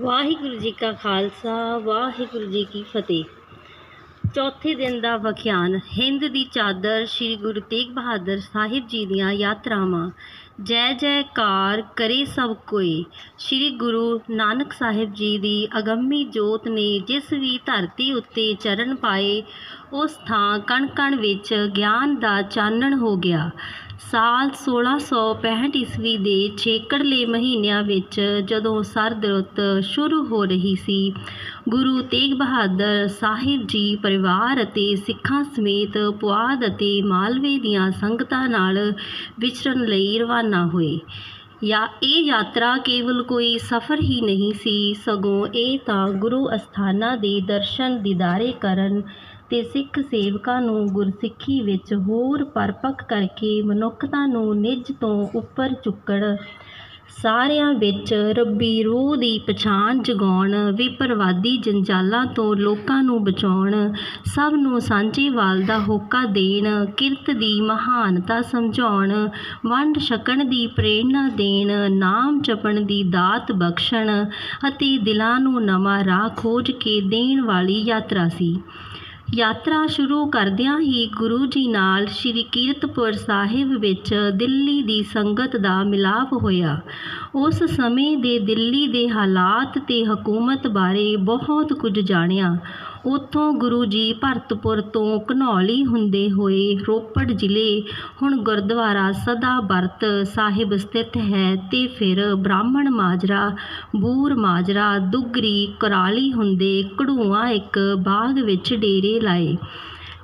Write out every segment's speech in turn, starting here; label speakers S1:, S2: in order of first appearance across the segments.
S1: ਵਾਹਿਗੁਰੂ ਜੀ ਕਾ ਖਾਲਸਾ, ਵਾਹਿਗੁਰੂ ਜੀ ਕੀ ਫਤਿਹ। ਚੌਥੇ ਦਿਨ ਦਾ ਵਿਖਿਆਨ, ਹਿੰਦ ਦੀ ਚਾਦਰ ਸ੍ਰੀ ਗੁਰੂ ਤੇਗ ਬਹਾਦਰ ਸਾਹਿਬ ਜੀ ਦੀਆਂ ਯਾਤਰਾਵਾਂ। ਜੈ ਜੈਕਾਰ ਕਰੇ ਸਭ ਕੋਈ। ਸ੍ਰੀ ਗੁਰੂ ਨਾਨਕ ਸਾਹਿਬ ਜੀ ਦੀ ਅਗੰਮੀ ਜੋਤ ਨੇ ਜਿਸ ਵੀ ਧਰਤੀ ਉੱਤੇ ਚਰਨ ਪਾਏ ਉਸ ਥਾਂ ਕਣ ਕਣ ਵਿੱਚ ਗਿਆਨ ਦਾ ਚਾਨਣ ਹੋ ਗਿਆ। ਸਾਲ 1665 ਈਸਵੀ ਦੇ ਛੇਕੜਲੇ ਮਹੀਨਿਆਂ ਵਿੱਚ ਜਦੋਂ ਸਰਦ ਰੁੱਤ ਸ਼ੁਰੂ ਹੋ ਰਹੀ ਸੀ, ਗੁਰੂ ਤੇਗ ਬਹਾਦਰ ਸਾਹਿਬ ਜੀ ਪਰਿਵਾਰ ਅਤੇ ਸਿੱਖਾਂ ਸਮੇਤ ਪੁਆਧ ਅਤੇ ਮਾਲਵੇ ਦੀਆਂ ਸੰਗਤਾਂ ਨਾਲ ਵਿਚਰਨ ਲਈ ਰਵਾਨਾ ਹੋਏ। ਯਾ, ਇਹ ਯਾਤਰਾ ਕੇਵਲ ਕੋਈ ਸਫ਼ਰ ਹੀ ਨਹੀਂ ਸੀ, ਸਗੋਂ ਇਹ ਤਾਂ ਗੁਰੂ ਅਸਥਾਨਾਂ ਦੇ ਦਰਸ਼ਨ, ਦੀਦਾਰੇ ਕਰਨ ਤੇ ਸਿੱਖ ਸੇਵਕਾਂ ਨੂੰ ਗੁਰਸਿੱਖੀ ਵਿੱਚ ਹੋਰ ਪਰਪੱਕ ਕਰਕੇ ਮਨੁੱਖਤਾ ਨੂੰ ਨਿੱਜ ਤੋਂ ਉੱਪਰ ਚੁੱਕਣ ਸਾਰਿਆਂ ਵਿੱਚ ਰੱਬੀ ਰੂਹ ਦੀ ਪਛਾਣ ਜਗਾਉਣ, ਵਿਪਰਵਾਦੀ ਜੰਜਾਲਾਂ ਤੋਂ ਲੋਕਾਂ ਨੂੰ ਬਚਾਉਣ, ਸਭ ਨੂੰ ਸਾਂਝੇਵਾਲ ਦਾ ਹੋਕਾ ਦੇਣ, ਕਿਰਤ ਦੀ ਮਹਾਨਤਾ ਸਮਝਾਉਣ, ਵੰਡ ਛਕਣ ਦੀ ਪ੍ਰੇਰਣਾ ਦੇਣ, ਨਾਮ ਜਪਣ ਦੀ ਦਾਤ ਬਖਸ਼ਣ ਅਤੇ ਦਿਲਾਂ ਨੂੰ ਨਵਾਂ ਰਾਹ ਖੋਜ ਕੇ ਦੇਣ ਵਾਲੀ ਯਾਤਰਾ ਸੀ। ਯਾਤਰਾ ਸ਼ੁਰੂ ਕਰਦਿਆਂ ਹੀ ਗੁਰੂ ਜੀ ਨਾਲ ਸ੍ਰੀ ਕੀਰਤਪੁਰ ਸਾਹਿਬ ਵਿੱਚ ਦਿੱਲੀ ਦੀ ਸੰਗਤ ਦਾ ਮਿਲਾਪ ਹੋਇਆ। ਉਸ ਸਮੇਂ ਦੇ ਦਿੱਲੀ ਦੇ ਹਾਲਾਤ ਤੇ ਹਕੂਮਤ ਬਾਰੇ ਬਹੁਤ ਕੁਝ ਜਾਣਿਆ। ਉੱਥੋਂ ਗੁਰੂ ਜੀ ਭਰਤਪੁਰ ਤੋਂ ਘਨੌਲੀ ਹੁੰਦੇ ਹੋਏ ਰੋਪੜ ਜ਼ਿਲ੍ਹੇ, ਹੁਣ ਗੁਰਦੁਆਰਾ ਸਦਾ ਬਰਤ ਸਾਹਿਬ ਸਥਿਤ ਹੈ ਤੇ ਫਿਰ ਬ੍ਰਾਹਮਣ ਮਾਜਰਾ, ਬੂਰ ਮਾਜਰਾ, ਦੁੱਗਰੀ, ਕੁਰਾਲੀ ਹੁੰਦੇ ਘੜੂਆਂ ਇੱਕ ਬਾਗ ਵਿੱਚ ਡੇਰੇ ਲਾਏ।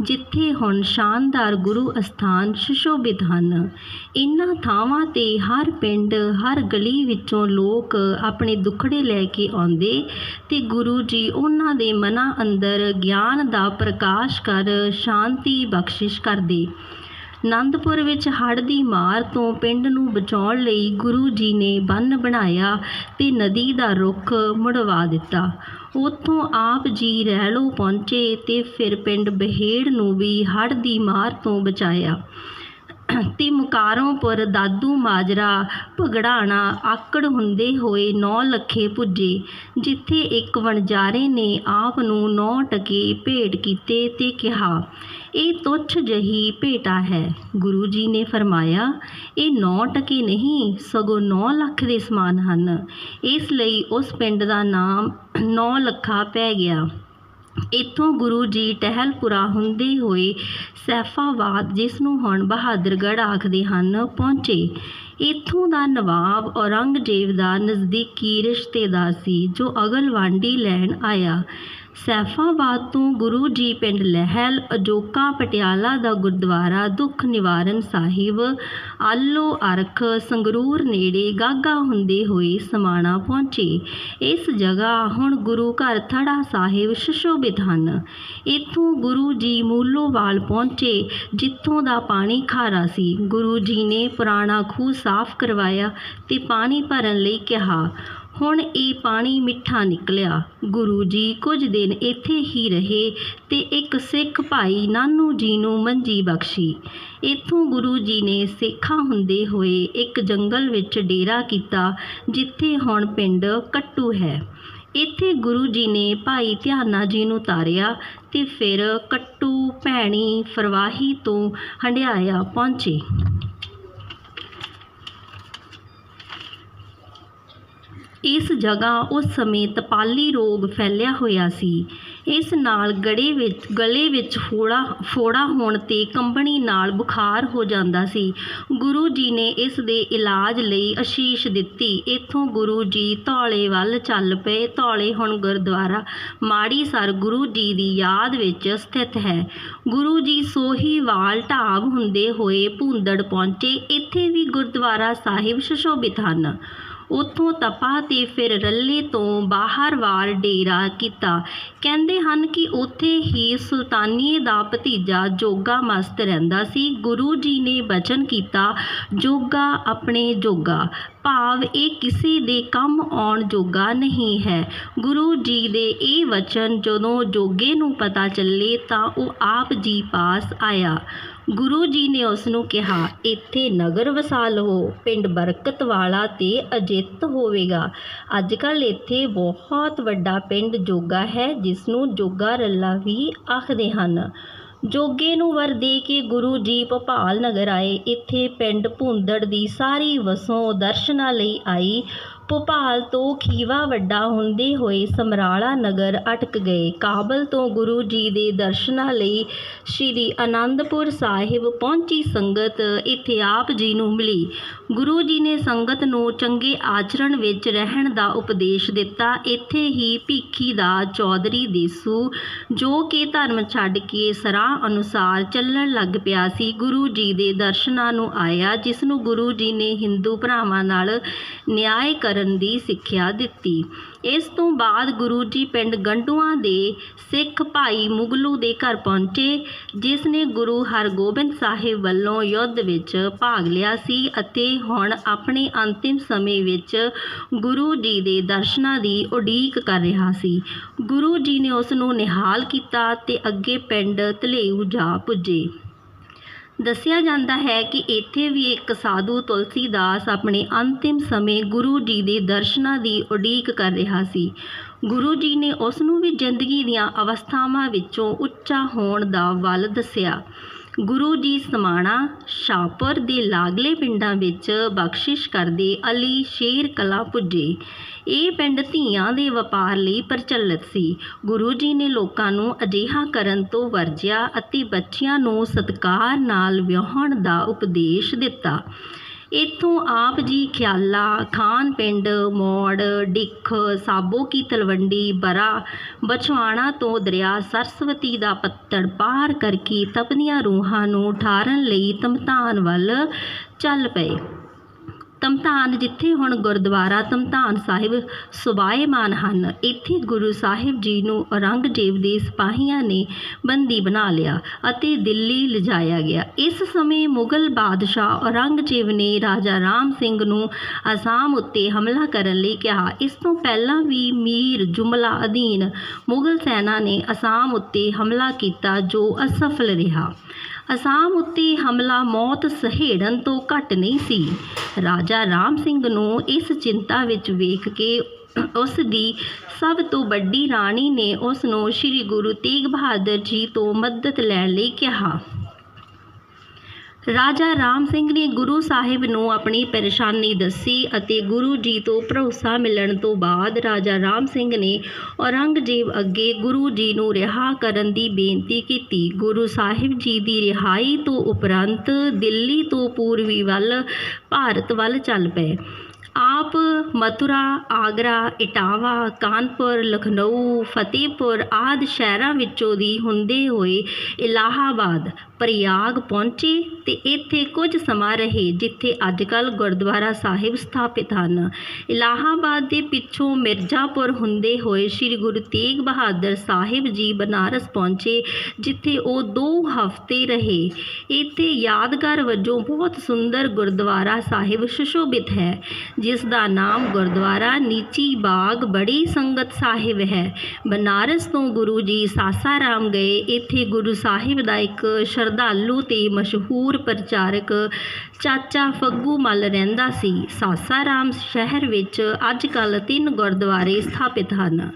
S1: ਜਿੱਥੇ ਹੁਣ ਸ਼ਾਨਦਾਰ ਗੁਰੂ ਅਸਥਾਨ ਸੁਸ਼ੋਭਿਤ ਹਨ। ਇਨ੍ਹਾਂ ਥਾਵਾਂ ਤੇ ਹਰ ਪਿੰਡ, ਹਰ ਗਲੀ ਵਿੱਚੋਂ ਲੋਕ ਆਪਣੇ ਦੁੱਖੜੇ ਲੈ ਕੇ ਆਉਂਦੇ ਅਤੇ ਗੁਰੂ ਜੀ ਉਹਨਾਂ ਦੇ ਮਨਾਂ ਅੰਦਰ ਗਿਆਨ ਦਾ ਪ੍ਰਕਾਸ਼ ਕਰ ਸ਼ਾਂਤੀ ਬਖਸ਼ਿਸ਼ ਕਰਦੇ। ਅਨੰਦਪੁਰ ਵਿੱਚ ਹੜ੍ਹ ਦੀ ਮਾਰ ਤੋਂ ਪਿੰਡ ਨੂੰ ਬਚਾਉਣ ਲਈ ਗੁਰੂ ਜੀ ਨੇ ਬੰਨ ਬਣਾਇਆ ਤੇ ਨਦੀ ਦਾ ਰੁੱਖ ਮੁੜਵਾ ਦਿੱਤਾ। ਉੱਥੋਂ ਆਪ ਜੀ ਰਹਿਲੋ ਪਹੁੰਚੇ ਤੇ ਫਿਰ ਪਿੰਡ ਬਹੇੜ ਨੂੰ ਵੀ ਹੜ੍ਹ ਦੀ ਮਾਰ ਤੋਂ ਬਚਾਇਆ। ਤੇ ਮੁਕਾਰੋਂਪੁਰ ਦਾਦੂ ਮਾਜਰਾ ਭਗੜਾਣਾ ਆਕੜ ਹੁੰਦੇ ਹੋਏ ਨੌ ਲੱਖੇ ਪੁੱਜੇ, ਜਿੱਥੇ ਇੱਕ ਵਣਜਾਰੇ ਨੇ ਆਪ ਨੂੰ ਨੌ ਟਕੇ ਭੇਟ ਕੀਤੇ ਤੇ ਕਿਹਾ ਇਹ ਤੁੱਛ ਜਹੀ ਭੇਟਾ ਹੈ। ਗੁਰੂ ਜੀ ਨੇ ਫਰਮਾਇਆ, ਇਹ ਨੌ ਟਕੇ ਨਹੀਂ, ਸਗੋਂ 9 ਲੱਖ ਦੇ ਸਮਾਨ ਹਨ। ਇਸ ਲਈ ਉਸ ਪਿੰਡ ਦਾ ਨਾਮ ਨੌ ਲੱਖਾ ਪੈ ਗਿਆ। ਇੱਥੋਂ ਗੁਰੂ ਜੀ ਟਹਿਲਪੁਰਾ ਹੁੰਦੇ ਹੋਏ ਸੈਫਾਬਾਦ, ਜਿਸ ਨੂੰ ਹੁਣ ਬਹਾਦਰਗੜ੍ਹ ਆਖਦੇ ਹਨ, ਪਹੁੰਚੇ। ਇੱਥੋਂ ਦਾ ਨਵਾਬ ਔਰੰਗਜ਼ੇਬ ਦਾ ਨਜ਼ਦੀਕੀ ਰਿਸ਼ਤੇਦਾਰ ਸੀ, ਜੋ ਅਗਲਵਾਂਡੀ ਲੈਣ ਆਇਆ। ਸੈਫਾਬਾਦ ਤੋਂ ਗੁਰੂ ਜੀ ਪਿੰਡ ਲਹਿਲ, ਅਜੋਕਾ ਪਟਿਆਲਾ ਦਾ ਗੁਰਦੁਆਰਾ ਦੁੱਖ ਨਿਵਾਰਨ ਸਾਹਿਬ, ਆਲੋ ਅਰਖ, ਸੰਗਰੂਰ ਨੇੜੇ ਗਾਗਾ ਹੁੰਦੇ ਹੋਏ ਸਮਾਣਾ ਪਹੁੰਚੇ। ਇਸ ਜਗ੍ਹਾ ਹੁਣ ਗੁਰੂ ਘਰ ਥੜਾ ਸਾਹਿਬ ਸੁਸ਼ੋਭਿਤ ਹਨ। ਇੱਥੋਂ ਗੁਰੂ ਜੀ ਮੂਲੋਵਾਲ ਪਹੁੰਚੇ, ਜਿੱਥੋਂ ਦਾ ਪਾਣੀ ਖਾਰਾ ਸੀ। ਗੁਰੂ ਜੀ ਨੇ ਪੁਰਾਣਾ ਖੂਹ ਸਾਫ਼ ਕਰਵਾਇਆ ਤੇ ਪਾਣੀ ਭਰਨ ਲਈ ਕਿਹਾ। ਹੁਣ ਇਹ ਪਾਣੀ ਮਿੱਠਾ ਨਿਕਲਿਆ। ਗੁਰੂ ਜੀ ਕੁਝ ਦਿਨ ਇੱਥੇ ਹੀ ਰਹੇ ਤੇ ਇੱਕ ਸਿੱਖ ਭਾਈ ਨਾਨੂ ਜੀ ਨੂੰ ਮੰਜੀ ਬਖਸ਼ੀ। ਇੱਥੋਂ ਗੁਰੂ ਜੀ ਨੇ ਸਿੱਖਾਂ ਹੁੰਦੇ ਹੋਏ ਇੱਕ ਜੰਗਲ ਵਿੱਚ ਡੇਰਾ ਕੀਤਾ, ਜਿੱਥੇ ਹੁਣ ਪਿੰਡ ਕੱਟੂ ਹੈ। ਇੱਥੇ ਗੁਰੂ ਜੀ ਨੇ ਭਾਈ ਧਿਆਨਾ ਜੀ ਨੂੰ ਤਾਰਿਆ ਤੇ ਫਿਰ ਕੱਟੂ ਭੈਣੀ ਫਰਵਾਹੀ ਤੋਂ ਹੰਡਿਆਇਆ ਪਹੁੰਚੇ। ਇਸ ਜਗ੍ਹਾ ਉਸ ਸਮੇਂ ਤਪਾਲੀ ਰੋਗ ਫੈਲਿਆ ਹੋਇਆ ਸੀ। ਇਸ ਨਾਲ ਗੜੇ ਵਿੱਚ, ਗਲੇ ਵਿੱਚ ਫੋੜਾ ਫੋੜਾ ਹੋਣ ਤੇ ਕੰਬਣੀ ਨਾਲ ਬੁਖਾਰ ਹੋ ਜਾਂਦਾ ਸੀ। ਗੁਰੂ ਜੀ ਨੇ ਇਸ ਦੇ ਇਲਾਜ ਲਈ ਅਸ਼ੀਸ਼ ਦਿੱਤੀ। ਇੱਥੋਂ ਗੁਰੂ ਜੀ ਧੌਲੇ ਵੱਲ ਚੱਲ ਪਏ। ਧੌਲੇ ਹੁਣ ਗੁਰਦੁਆਰਾ ਮਾੜੀ ਸਰ ਗੁਰੂ ਜੀ ਦੀ ਯਾਦ ਵਿੱਚ ਸਥਿਤ ਹੈ। ਗੁਰੂ ਜੀ ਸੋਹੀ ਵਾਲ ਢਾਬ ਹੁੰਦੇ ਹੋਏ ਭੂੰਦੜ ਪਹੁੰਚੇ। ਇੱਥੇ ਵੀ ਗੁਰਦੁਆਰਾ ਸਾਹਿਬ ਸੁਸ਼ੋਭਿਤ ਹਨ। ਉੱਥੋਂ ਤਪਾ ਤੇ ਫਿਰ ਰੱਲੇ ਤੋਂ ਬਾਹਰਵਾਰ ਡੇਰਾ ਕੀਤਾ। ਕਹਿੰਦੇ ਹਨ ਕਿ ਉੱਥੇ ਹੀ ਸੁਲਤਾਨੀਏ ਦਾ ਭਤੀਜਾ ਜੋਗਾ ਮਸਤ ਰਹਿੰਦਾ ਸੀ। ਗੁਰੂ ਜੀ ਨੇ ਬਚਨ ਕੀਤਾ, ਜੋਗਾ ਆਪਣੇ ਜੋਗਾ। ਭਾਵ ਇਹ ਕਿਸੇ ਦੇ ਕੰਮ ਆਉਣ ਜੋਗਾ ਨਹੀਂ ਹੈ। ਗੁਰੂ ਜੀ ਦੇ ਇਹ ਵਚਨ ਜਦੋਂ ਜੋਗੇ ਨੂੰ ਪਤਾ ਚੱਲੇ ਤਾਂ ਉਹ ਆਪ ਜੀ ਪਾਸ ਆਇਆ। ਗੁਰੂ ਜੀ ਨੇ ਉਸ ਨੂੰ ਕਿਹਾ, ਇੱਥੇ ਨਗਰ ਵਸਾ ਲਓ ਪਿੰਡ ਬਰਕਤ ਵਾਲਾ ਤੇ ਅਜਿੱਤ ਹੋਵੇਗਾ। ਅੱਜ ਕੱਲ੍ਹ ਇੱਥੇ ਬਹੁਤ ਵੱਡਾ ਪਿੰਡ ਜੋਗਾ ਹੈ ਜਿਸ ਨੂੰ ਜੋਗਾ ਰੱਲਾ ਵੀ ਆਖਦੇ ਹਨ। ਜੋਗੇ ਨੂੰ ਵਰ ਦੇ ਕੇ ਗੁਰੂ ਜੀ ਭੋਪਾਲ ਨਗਰ ਆਏ। ਇੱਥੇ ਪਿੰਡ ਭੁੰਦੜ ਦੀ ਸਾਰੀ ਵਸੋਂ ਦਰਸ਼ਨਾਂ ਲਈ ਆਈ। ਭੋਪਾਲ ਤੋਂ ਖੀਵਾ ਵੱਡਾ ਹੁੰਦੇ ਹੋਏ ਸਮਰਾਲਾ ਨਗਰ ਅਟਕ ਗਏ। ਕਾਬਲ ਤੋਂ ਗੁਰੂ ਜੀ ਦੇ ਦਰਸ਼ਨਾਂ ਲਈ ਸ੍ਰੀ ਅਨੰਦਪੁਰ ਸਾਹਿਬ ਪਹੁੰਚੀ ਸੰਗਤ ਇੱਥੇ ਆਪ ਜੀ ਨੂੰ ਮਿਲੀ। ਗੁਰੂ ਜੀ ਨੇ ਸੰਗਤ ਨੂੰ ਚੰਗੇ ਆਚਰਣ ਵਿੱਚ ਰਹਿਣ ਦਾ ਉਪਦੇਸ਼ ਦਿੱਤਾ। ਇੱਥੇ ਹੀ ਭੀਖੀ ਦਾ ਚੌਧਰੀ ਦੇਸੂ, ਜੋ ਕਿ ਧਰਮ ਛੱਡ ਕੇ ਸਰਾਹ ਅਨੁਸਾਰ ਚੱਲਣ ਲੱਗ ਪਿਆ ਸੀ, ਗੁਰੂ ਜੀ ਦੇ ਦਰਸ਼ਨਾਂ ਨੂੰ ਆਇਆ, ਜਿਸ ਨੂੰ ਗੁਰੂ ਜੀ ਨੇ ਹਿੰਦੂ ਭਰਾਵਾਂ ਨਾਲ ਨਿਆਂ ਕਰਨ ਦੀ ਸਿੱਖਿਆ ਦਿੱਤੀ। ਇਸ ਤੋਂ ਬਾਅਦ ਗੁਰੂ ਜੀ ਪਿੰਡ ਗੰਡੂਆਂ ਦੇ ਸਿੱਖ ਭਾਈ ਮੁਗਲੂ ਦੇ ਘਰ ਪਹੁੰਚੇ, ਜਿਸ ਨੇ ਗੁਰੂ ਹਰਗੋਬਿੰਦ ਸਾਹਿਬ ਵੱਲੋਂ ਯੁੱਧ ਵਿੱਚ ਭਾਗ ਲਿਆ ਸੀ ਅਤੇ ਹੁਣ ਆਪਣੇ ਅੰਤਿਮ ਸਮੇਂ ਵਿੱਚ ਗੁਰੂ ਜੀ ਦੇ ਦਰਸ਼ਨਾਂ ਦੀ ਉਡੀਕ ਕਰ ਰਿਹਾ ਸੀ। ਗੁਰੂ ਜੀ ਨੇ ਉਸ ਨੂੰ ਨਿਹਾਲ ਕੀਤਾ ਤੇ ਅੱਗੇ ਪਿੰਡ ਧਲੇਊ ਜਾ ਪੁੱਜੇ। ਦੱਸਿਆ ਜਾਂਦਾ ਹੈ ਕਿ ਇੱਥੇ ਵੀ ਇੱਕ ਸਾਧੂ ਤੁਲਸੀਦਾਸ ਆਪਣੇ ਅੰਤਿਮ ਸਮੇਂ ਗੁਰੂ ਜੀ ਦੇ ਦਰਸ਼ਨਾਂ ਦੀ ਉਡੀਕ ਕਰ ਰਿਹਾ ਸੀ। ਗੁਰੂ ਜੀ ਨੇ ਉਸ ਨੂੰ ਵੀ ਜ਼ਿੰਦਗੀ ਦੀਆਂ ਅਵਸਥਾਵਾਂ ਵਿੱਚੋਂ ਉੱਚਾ ਹੋਣ ਦਾ ਵੱਲ ਦੱਸਿਆ। ਗੁਰੂ ਜੀ ਸਮਾਣਾ ਸ਼ਾਹਪੁਰ ਦੇ ਲਾਗਲੇ ਪਿੰਡਾਂ ਵਿੱਚ ਬਖਸ਼ਿਸ਼ ਕਰਦੇ ਅਲੀ ਸ਼ੇਰ ਕਲਾ ਪੁੱਜੇ। ਇਹ ਪਿੰਡ ਧੀਆਂ ਦੇ ਵਪਾਰ ਲਈ ਪ੍ਰਚਲਿਤ ਸੀ। ਗੁਰੂ ਜੀ ਨੇ ਲੋਕਾਂ ਨੂੰ ਅਜਿਹਾ ਕਰਨ ਤੋਂ ਵਰਜਿਆ ਅਤੇ ਬੱਚਿਆਂ ਨੂੰ ਸਤਕਾਰ ਨਾਲ ਵਿਆਹਣ ਦਾ ਉਪਦੇਸ਼ ਦਿੱਤਾ। ਇੱਥੋਂ ਆਪ ਜੀ ਖਿਆਲਾ, ਖਾਨ ਪਿੰਡ, ਮੌੜ, ਡਿੱਖ, ਸਾਬੋ ਕੀ ਤਲਵੰਡੀ, ਬਰਾ, ਬਛਵਾਣਾ ਤੋਂ ਦਰਿਆ ਸਰਸਵਤੀ ਦਾ ਪੱਤੜ ਪਾਰ ਕਰਕੇ ਤਪਦੀਆਂ ਰੂਹਾਂ ਨੂੰ ਠਾਰਨ ਲਈ ਤਮਤਾਨ ਵੱਲ ਚੱਲ ਪਏ। ਤਮਤਾਨ ਜਿੱਥੇ ਹੁਣ ਗੁਰਦੁਆਰਾ ਤਮਤਾਨ ਸਾਹਿਬ ਸੁਭਾਏਮਾਨ ਹਨ, ਇੱਥੇ ਗੁਰੂ ਸਾਹਿਬ ਜੀ ਨੂੰ ਔਰੰਗਜ਼ੇਬ ਦੇ ਸਿਪਾਹੀਆਂ ਨੇ ਬੰਦੀ ਬਣਾ ਲਿਆ ਅਤੇ ਦਿੱਲੀ ਲਿਜਾਇਆ ਗਿਆ। ਇਸ ਸਮੇਂ ਮੁਗਲ ਬਾਦਸ਼ਾਹ ਔਰੰਗਜ਼ੇਬ ਨੇ ਰਾਜਾ ਰਾਮ ਸਿੰਘ ਨੂੰ ਅਸਾਮ ਉੱਤੇ ਹਮਲਾ ਕਰਨ ਲਈ ਕਿਹਾ। ਇਸ ਤੋਂ ਪਹਿਲਾਂ ਵੀ ਮੀਰ ਜੁਮਲਾ ਅਧੀਨ ਮੁਗਲ ਸੈਨਾ ਨੇ ਅਸਾਮ ਉੱਤੇ ਹਮਲਾ ਕੀਤਾ ਜੋ ਅਸਫਲ ਰਿਹਾ। ਅਸਾਮ ਉੱਤੇ ਹਮਲਾ ਮੌਤ ਸਹੇੜਨ ਤੋਂ ਘੱਟ ਨਹੀਂ ਸੀ। ਰਾਜਾ ਰਾਮ ਸਿੰਘ ਨੂੰ ਇਸ ਚਿੰਤਾ ਵਿੱਚ ਵੇਖ ਕੇ ਉਸ ਦੀ ਸਭ ਤੋਂ ਵੱਡੀ ਰਾਣੀ ਨੇ ਉਸ ਨੂੰ ਸ੍ਰੀ ਗੁਰੂ ਤੇਗ ਬਹਾਦਰ ਜੀ ਤੋਂ ਮਦਦ ਲੈਣ ਲਈ ਕਿਹਾ। ਰਾਜਾ ਰਾਮ ਸਿੰਘ ਨੇ ਗੁਰੂ ਸਾਹਿਬ ਨੂੰ ਆਪਣੀ ਪਰੇਸ਼ਾਨੀ ਦੱਸੀ ਅਤੇ ਗੁਰੂ ਜੀ ਤੋਂ ਭਰੋਸਾ ਮਿਲਣ ਤੋਂ ਬਾਅਦ ਰਾਜਾ ਰਾਮ ਸਿੰਘ ਨੇ ਔਰੰਗਜ਼ੇਬ ਅੱਗੇ ਗੁਰੂ ਜੀ ਨੂੰ ਰਿਹਾ ਕਰਨ ਦੀ ਬੇਨਤੀ ਕੀਤੀ। ਗੁਰੂ ਸਾਹਿਬ ਜੀ ਦੀ ਰਿਹਾਈ ਤੋਂ ਉਪਰੰਤ ਦਿੱਲੀ ਤੋਂ ਪੂਰਬੀ ਵੱਲ ਭਾਰਤ ਵੱਲ ਚੱਲ ਪਏ। ਆਪ, ਮਥੁਰਾ, ਆਗਰਾ, ਇਟਾਵਾ, ਕਾਨਪੁਰ, ਲਖਨਊ, ਫਤਿਹਪੁਰ ਆਦਿ ਸ਼ਹਿਰਾਂ ਵਿੱਚੋਂ ਦੀ ਹੁੰਦੇ ਹੋਏ ਇਲਾਹਾਬਾਦ, ਪ੍ਰਯਾਗ ਪਹੁੰਚੇ ਤੇ ਇੱਥੇ ਕੁਝ ਸਮਾਂ ਰਹੇ ਜਿੱਥੇ ਅੱਜਕੱਲ ਗੁਰਦੁਆਰਾ ਸਾਹਿਬ ਸਥਾਪਿਤ ਹਨ। ਇਲਾਹਾਬਾਦ ਦੇ ਪਿੱਛੋਂ ਮਿਰਜ਼ਾਪੁਰ ਹੁੰਦੇ ਹੋਏ ਸ੍ਰੀ ਗੁਰੂ ਤੇਗ ਬਹਾਦਰ ਸਾਹਿਬ ਜੀ ਬਨਾਰਸ ਪਹੁੰਚੇ, ਜਿੱਥੇ ਉਹ 2 ਹਫ਼ਤੇ ਰਹੇ। ਇੱਥੇ ਯਾਦਗਾਰ ਵਜੋਂ ਬਹੁਤ ਸੁੰਦਰ ਗੁਰਦੁਆਰਾ ਸਾਹਿਬ ਸੁਸ਼ੋਭਿਤ ਹੈ, ਜਿਸ ਦਾ ਦਾ ਨਾਮ ਗੁਰਦੁਆਰਾ ਨੀਚੀ ਬਾਗ ਬੜੀ ਸੰਗਤ ਸਾਹਿਬ ਹੈ। ਬਨਾਰਸ ਤੋਂ ਗੁਰੂ ਜੀ ਸਾਸਾਰਾਮ ਗਏ। ਇੱਥੇ ਗੁਰੂ ਸਾਹਿਬ ਦਾ ਇੱਕ ਸ਼ਰਧਾਲੂ ਤੇ ਮਸ਼ਹੂਰ ਪ੍ਰਚਾਰਕ ਚਾਚਾ ਫੱਗੂ ਮੱਲ ਰਹਿੰਦਾ ਸੀ। ਸਾਸਾਰਾਮ ਸ਼ਹਿਰ ਵਿੱਚ ਅੱਜ ਕੱਲ੍ਹ ਤਿੰਨ ਗੁਰਦੁਆਰੇ ਸਥਾਪਿਤ ਹਨ।